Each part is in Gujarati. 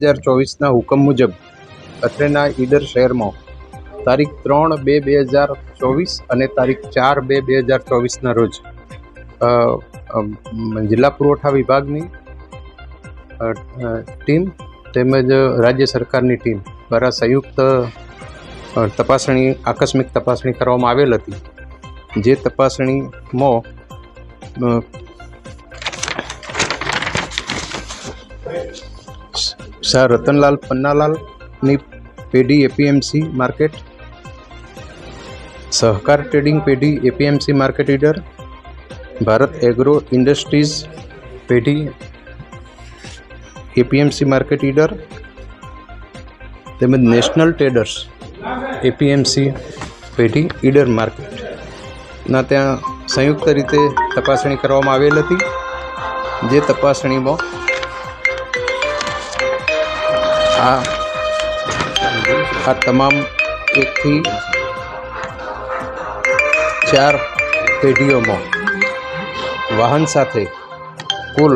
હજાર ચોવીસના હુકમ મુજબ અત્રેના ઈડર શહેરમાં તારીખ ત્રણ બે બે હજાર ચોવીસ અને તારીખ ચાર બે બે હજાર ચોવીસના રોજ જિલ્લા પુરવઠા વિભાગની ટીમ તેમજ રાજ્ય સરકારની ટીમ દ્વારા સંયુક્ત તપાસણી, આકસ્મિક તપાસણી કરવામાં આવેલ હતી. જે તપાસણીમાં શાહ રતનલાલ પન્નાલાલની પેઢી એપીએમસી માર્કેટ સહકાર ટ્રેડિંગ પેઢી APMC market leader Bharat agro industries પેઢી એપીએમસી માર્કેટ લીડર તેમજ નેશનલ ટ્રેડર્સ એપીએમસી પેઢી ઈડર માર્કેટ ના, ત્યાં સંયુક્ત રીતે તપાસણી કરવામાં આવેલ હતી. જે તપાસણીમાં આ આ તમામ એકથી ચાર પેઢીઓમાં વાહન સાથે કુલ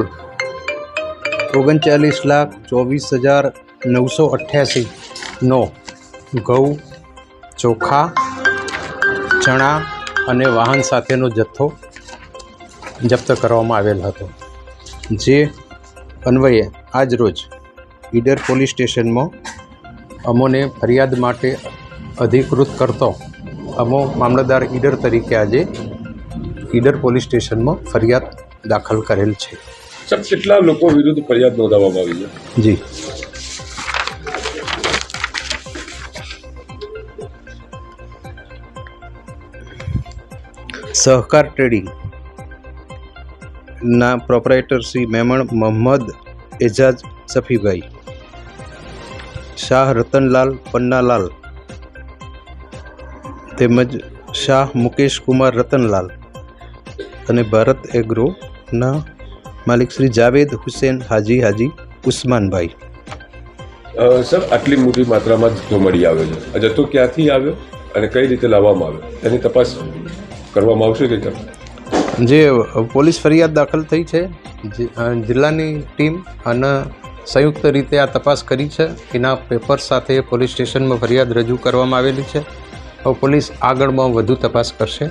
ઓગણચાલીસ લાખ ચોવીસ હજાર નવસો અઠ્યાસીનો ઘઉં, ચોખા, ચણા અને વાહન સાથેનો જથ્થો જપ્ત કરવામાં આવેલ હતો. જે અન્વયે આજ રોજ ઈડર પોલીસ સ્ટેશનમાં અમોને ફરિયાદ માટે અધિકૃત કરતો અમો મામલતદાર ઈડર તરીકે આજે ઈડર પોલીસ સ્ટેશનમાં ફરિયાદ દાખલ કરેલ છે. કેટલા લોકો વિરુદ્ધ ફરિયાદ નોંધાવવામાં આવી છે? જી. સહકાર ટ્રેડિંગ ના પ્રોપરાઇટર શ્રી મેમણ મોહમ્મદ એજાજ સફીભાઈ શાહ રતનલાલ પન્નાલાલ તેમજ શાહ મુકેશ કુમાર રતનલાલ અને ભારત એગ્રોના માલિક શ્રી જાવેદ હુસેન હાજી હાજી ઉસ્માનભાઈ. સર આટલી મોટી માત્રામાં જથ્થો મળી આવ્યો છે. જથ્થો ક્યાંથી આવ્યો અને કઈ રીતે લાવવામાં આવ્યો? તેની તપાસ કરવામાં આવશે કે કેમ? જે પોલીસ ફરિયાદ દાખલ થઈ છે જિલ્લાની ટીમ અને સંયુક્ત રીતે આ તપાસ કરી છે એના પેપર સાથે પોલીસ સ્ટેશનમાં ફરિયાદ રજૂ કરવામાં આવેલી છે. હવે પોલીસ આગળમાં વધુ તપાસ કરશે.